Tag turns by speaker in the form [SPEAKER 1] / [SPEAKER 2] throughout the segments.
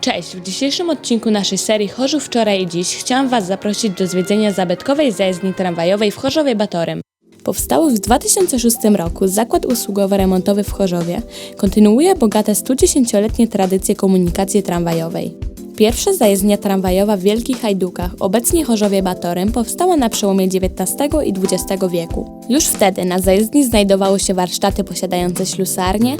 [SPEAKER 1] Cześć! W dzisiejszym odcinku naszej serii Chorzów wczoraj i dziś chciałam Was zaprosić do zwiedzenia zabytkowej zajezdni tramwajowej w Chorzowie Batorym. Powstały w 2006 roku zakład usługowo-remontowy w Chorzowie kontynuuje bogate 110-letnie tradycje komunikacji tramwajowej. Pierwsza zajezdnia tramwajowa w Wielkich Hajdukach, obecnie Chorzowie Batorym, powstała na przełomie XIX i XX wieku. Już wtedy na zajezdni znajdowały się warsztaty posiadające ślusarnię,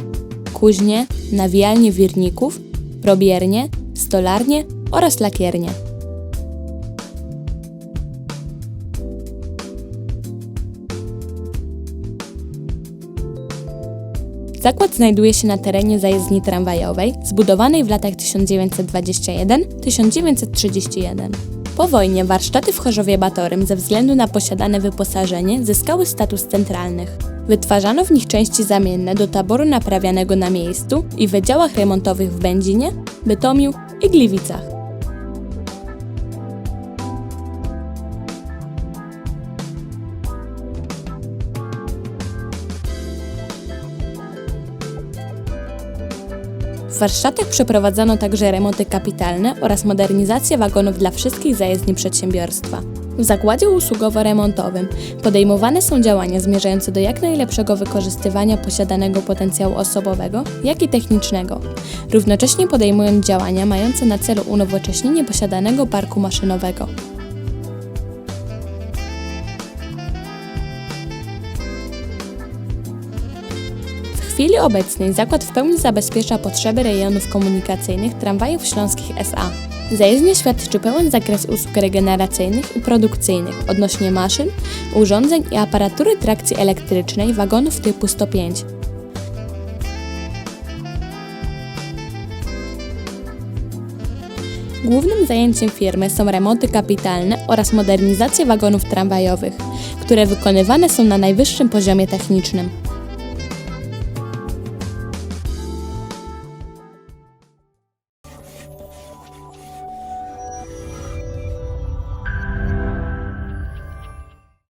[SPEAKER 1] kuźnie, nawijalnie wirników, probiernie, stolarnie oraz lakiernie. Zakład znajduje się na terenie zajezdni tramwajowej, zbudowanej w latach 1921-1931. Po wojnie warsztaty w Chorzowie Batorym ze względu na posiadane wyposażenie zyskały status centralnych. Wytwarzano w nich części zamienne do taboru naprawianego na miejscu i w działach remontowych w Będzinie, Bytomiu i Gliwicach. W warsztatach przeprowadzano także remonty kapitalne oraz modernizację wagonów dla wszystkich zajezdni przedsiębiorstwa. W zakładzie usługowo-remontowym podejmowane są działania zmierzające do jak najlepszego wykorzystywania posiadanego potencjału osobowego, jak i technicznego, równocześnie podejmując działania mające na celu unowocześnienie posiadanego parku maszynowego. Chwili obecnej zakład w pełni zabezpiecza potrzeby rejonów komunikacyjnych tramwajów śląskich SA. Zajezdnia świadczy pełen zakres usług regeneracyjnych i produkcyjnych odnośnie maszyn, urządzeń i aparatury trakcji elektrycznej wagonów typu 105. Głównym zajęciem firmy są remonty kapitalne oraz modernizacja wagonów tramwajowych, które wykonywane są na najwyższym poziomie technicznym.